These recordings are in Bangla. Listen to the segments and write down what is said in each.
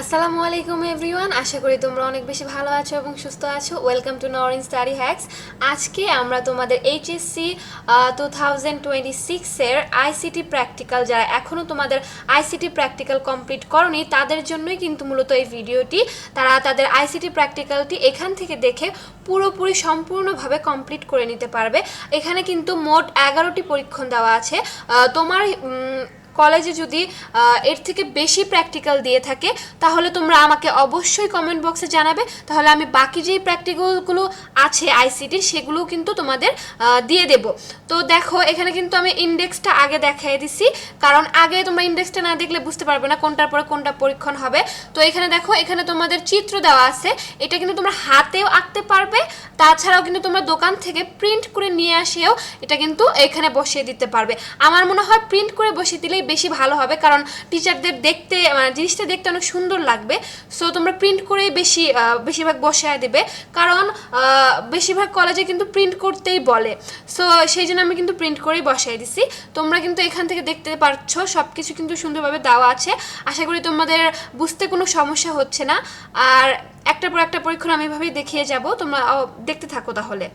আসসালামু আলাইকুম এভরিওয়ান আশা করি তোমরা অনেক বেশি ভালো আছো এবং সুস্থ আছো। ওয়েলকাম টু নরিন স্টাডি হ্যাক্স আজকে আমরা তোমাদের এইচএসসি টু থাউজেন্ড টোয়েন্টি সিক্সের আইসিটি প্র্যাকটিক্যাল যারা এখনও তোমাদের আইসিটি প্র্যাকটিক্যাল কমপ্লিট করনি, তাদের জন্যই কিন্তু মূলত এই ভিডিওটি। তারা তাদের আইসিটি প্র্যাকটিক্যালটি এখান থেকে দেখে পুরোপুরি সম্পূর্ণভাবে কমপ্লিট করে নিতে পারবে। এখানে কিন্তু মোট এগারোটি পরীক্ষণ দেওয়া আছে। তোমার কলেজে যদি এর থেকে বেশি প্র্যাকটিক্যাল দিয়ে থাকে, তাহলে তোমরা আমাকে অবশ্যই কমেন্ট বক্সে জানাবে। তাহলে আমি বাকি যেই প্র্যাকটিক্যালগুলো আছে আইসিটির সেগুলো কিন্তু তোমাদের দিয়ে দেব। তো দেখো, এখানে কিন্তু আমি ইন্ডেক্সটা আগে দেখাই দিছি। কারণ আগে তোমরা ইন্ডেক্সটা না দেখলে বুঝতে পারবে না কোনটার পরে কোনটা পরীক্ষণ হবে। তো এখানে দেখো, এখানে তোমাদের চিত্র দেওয়া আছে। এটা কিন্তু তোমরা হাতেও আঁকতে পারবে। তাছাড়াও কিন্তু তোমরা দোকান থেকে প্রিন্ট করে নিয়ে আসেও এটা কিন্তু এখানে বসিয়ে দিতে পারবে। আমার মনে হয় প্রিন্ট করে বসিয়ে দিলেই বেশি ভালো হবে, কারণ টিচারদের দেখতে মানে জিনিসটা দেখতে অনেক সুন্দর লাগবে। সো তোমরা প্রিন্ট করেই বেশি বেশিরভাগ বসায় দেবে। কারণ বেশিরভাগ কলেজে কিন্তু প্রিন্ট করতেই বলে। সো সেই জন্য আমি কিন্তু প্রিন্ট করেই বসাই দিছি। তোমরা কিন্তু এখান থেকে দেখতে পারছ সব কিছু কিন্তু সুন্দরভাবে দেওয়া আছে। আশা করি তোমাদের বুঝতে কোনো সমস্যা হচ্ছে না। আর একটার পর একটা পরীক্ষণ আমি এভাবেই দেখিয়ে যাব। তোমরা দেখতে থাকো তাহলে।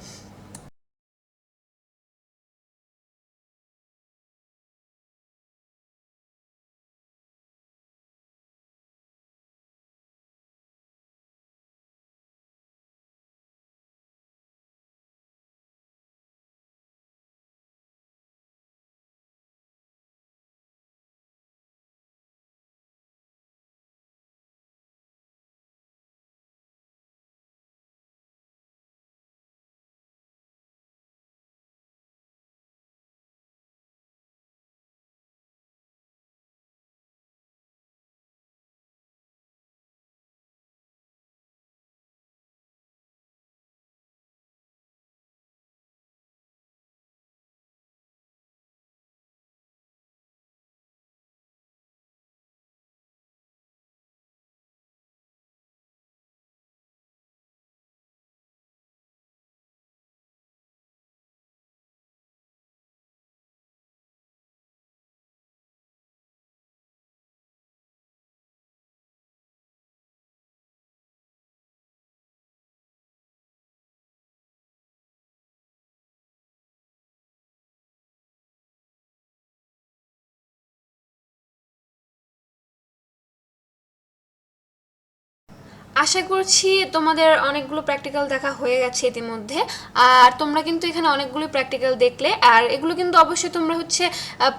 আশা করছি তোমাদের অনেকগুলো প্র্যাকটিক্যাল দেখা হয়ে গেছে ইতিমধ্যে। আর তোমরা কিন্তু এখানে অনেকগুলো প্র্যাকটিক্যাল দেখলে। আর এগুলো কিন্তু অবশ্যই তোমরা হচ্ছে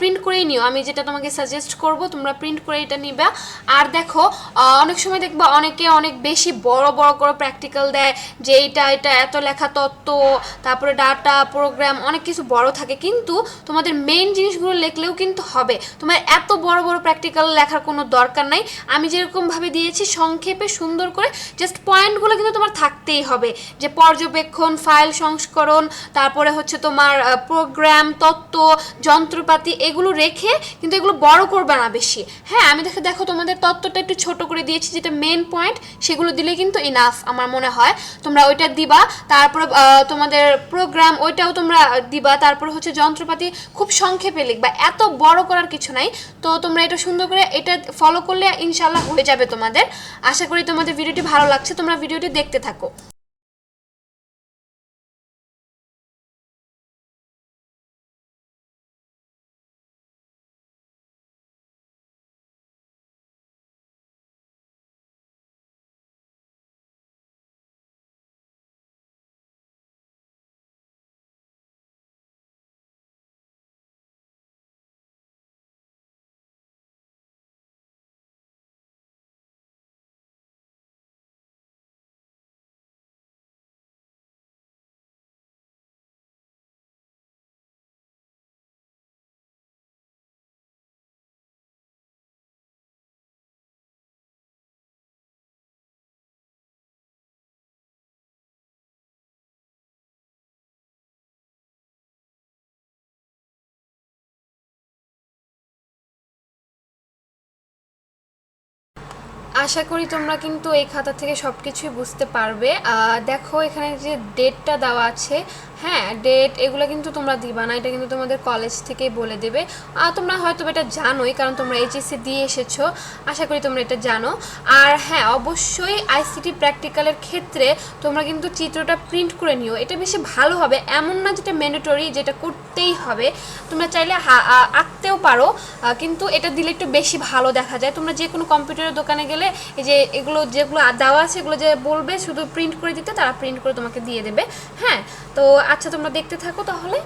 প্রিন্ট করেই নিও। আমি যেটা তোমাকে সাজেস্ট করব, তোমরা প্রিন্ট করে এটা নিবা। আর দেখো অনেক সময় দেখবা অনেকে অনেক বেশি বড় বড় করে প্র্যাকটিক্যাল দেয় যে এইটা, এটা, এত লেখা তত্ত্ব, তারপরে ডাটা প্রোগ্রাম অনেক কিছু বড় থাকে। কিন্তু তোমাদের মেইন জিনিসগুলো লিখলেও কিন্তু হবে। তোমার এত বড় বড় প্র্যাকটিক্যাল লেখার কোনো দরকার নাই। আমি যেরকমভাবে দিয়েছি, সংক্ষেপে সুন্দর করে জাস্ট পয়েন্টগুলো কিন্তু তোমার থাকতেই হবে। যে পর্যবেক্ষণ ফাইল সংস্করণ, তারপরে হচ্ছে তোমার প্রোগ্রাম তত্ত্ব, যন্ত্রপাতি, এগুলো রেখে কিন্তু এগুলো বড় করবে না বেশি। হ্যাঁ আমি দেখে, দেখো তোমাদের তত্ত্বটা একটু ছোট করে দিয়েছি, যেটা মেন পয়েন্ট সেগুলো দিলে কিন্তু ইনাফ আমার মনে হয়। তোমরা ওইটা দিবা, তারপরে তোমাদের প্রোগ্রাম ওইটাও তোমরা দিবা, তারপর হচ্ছে যন্ত্রপাতি খুব সংক্ষেপে লিখবা। এত বড় করার কিছু নাই। তো তোমরা এটা সুন্দর করে এটা ফলো করলে ইনশাল্লাহ হয়ে যাবে তোমাদের। আশা করি তোমাদের ভিডিওটি ভালো লাগছে তোমরা ভিডিওটি দেখতে থাকো। আশা করি তোমরা কিন্তু এই খাতা থেকে সব কিছুই বুঝতে পারবে। দেখো এখানে যে ডেটটা দেওয়া আছে হ্যাঁ ডেট এগুলো কিন্তু তোমরা দিবা না, এটা কিন্তু তোমাদের কলেজ থেকেই বলে দেবে। আর তোমরা হয়তো এটা জানোই, কারণ তোমরা এইচএসসি দিয়ে এসেছ, আশা করি তোমরা এটা জানো। আর হ্যাঁ অবশ্যই আইসিটি প্র্যাকটিক্যালের ক্ষেত্রে তোমরা কিন্তু চিত্রটা প্রিন্ট করে নিও। এটা বেশি ভালো হবে, এমন না যেটা ম্যান্ডেটরি যেটা করতেই হবে। তোমরা চাইলে আঁকতেও পারো কিন্তু এটা দিলে একটু বেশি ভালো দেখা যায়। তোমরা যে কোনো কম্পিউটারের দোকানে গেলে, এই যে এগুলো যেগুলো দেওয়া আছে, এগুলো যে বলবে, শুধু প্রিন্ট করে দিতে, তারা প্রিন্ট করে তোমাকে দিয়ে দেবে। হ্যাঁ তো আচ্ছা তোমরা দেখতে থাকো তাহলে।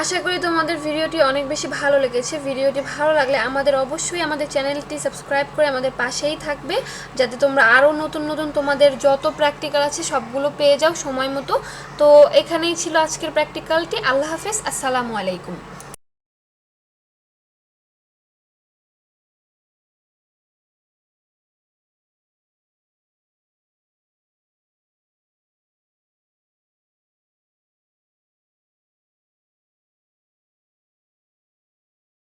আশা করি তোমাদের ভিডিওটি অনেক বেশি ভালো লেগেছে। ভিডিওটি ভালো লাগলে আমাদের অবশ্যই আমাদের চ্যানেলটি সাবস্ক্রাইব করে আমাদের পাশেই থাকবে, যাতে তোমরা আরও নতুন নতুন তোমাদের যত প্র্যাকটিক্যাল আছে সবগুলো পেয়ে যাও সময় মতো। তো এখানেই ছিল আজকের প্র্যাকটিক্যালটি আল্লাহ হাফেজ। আসসালামু আলাইকুম।